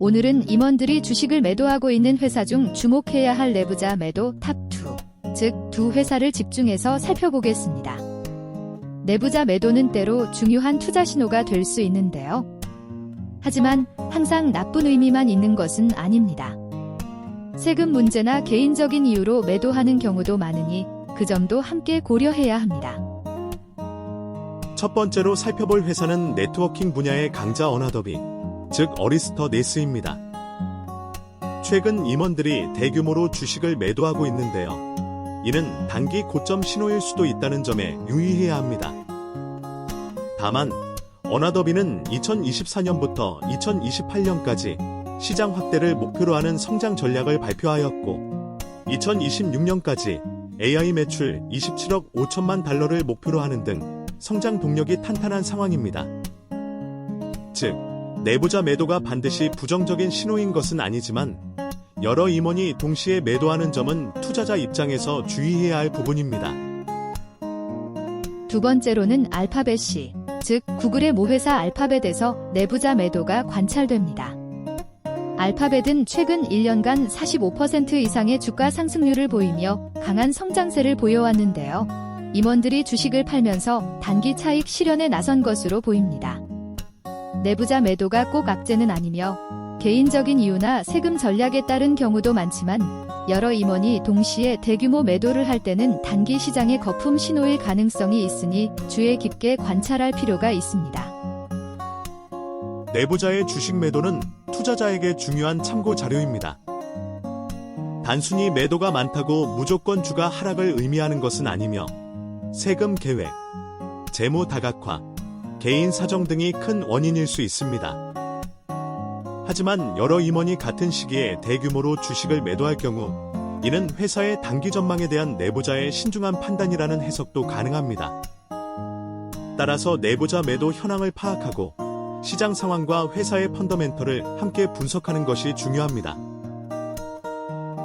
오늘은 임원들이 주식을 매도하고 있는 회사 중 주목해야 할 내부자 매도 탑2, 즉 두 회사를 집중해서 살펴보겠습니다. 내부자 매도는 때로 중요한 투자 신호가 될 수 있는데요. 하지만 항상 나쁜 의미만 있는 것은 아닙니다. 세금 문제나 개인적인 이유로 매도하는 경우도 많으니 그 점도 함께 고려해야 합니다. 첫 번째로 살펴볼 회사는 네트워킹 분야의 강자 어나더비, 즉 어리스터 네스입니다. 최근 임원들이 대규모로 주식을 매도하고 있는데요. 이는 단기 고점 신호일 수도 있다는 점에 유의해야 합니다. 다만 어나더비는 2024년부터 2028년까지 시장 확대를 목표로 하는 성장 전략을 발표하였고 2026년까지 AI 매출 27억 5천만 달러를 목표로 하는 등 성장 동력이 탄탄한 상황입니다. 즉, 내부자 매도가 반드시 부정적인 신호인 것은 아니지만 여러 임원이 동시에 매도하는 점은 투자자 입장에서 주의해야 할 부분입니다. 두 번째로는 알파벳이, 즉 구글의 모회사 알파벳에서 내부자 매도가 관찰됩니다. 알파벳은 최근 1년간 45% 이상의 주가 상승률을 보이며 강한 성장세를 보여왔는데요. 임원들이 주식을 팔면서 단기 차익 실현에 나선 것으로 보입니다. 내부자 매도가 꼭 악재는 아니며 개인적인 이유나 세금 전략에 따른 경우도 많지만 여러 임원이 동시에 대규모 매도를 할 때는 단기 시장의 거품 신호일 가능성이 있으니 주의 깊게 관찰할 필요가 있습니다. 내부자의 주식 매도는 투자자에게 중요한 참고 자료입니다. 단순히 매도가 많다고 무조건 주가 하락을 의미하는 것은 아니며 세금 계획, 재무 다각화, 개인 사정 등이 큰 원인일 수 있습니다. 하지만 여러 임원이 같은 시기에 대규모로 주식을 매도할 경우 이는 회사의 단기 전망에 대한 내부자의 신중한 판단이라는 해석도 가능합니다. 따라서 내부자 매도 현황을 파악하고 시장 상황과 회사의 펀더멘털을 함께 분석하는 것이 중요합니다.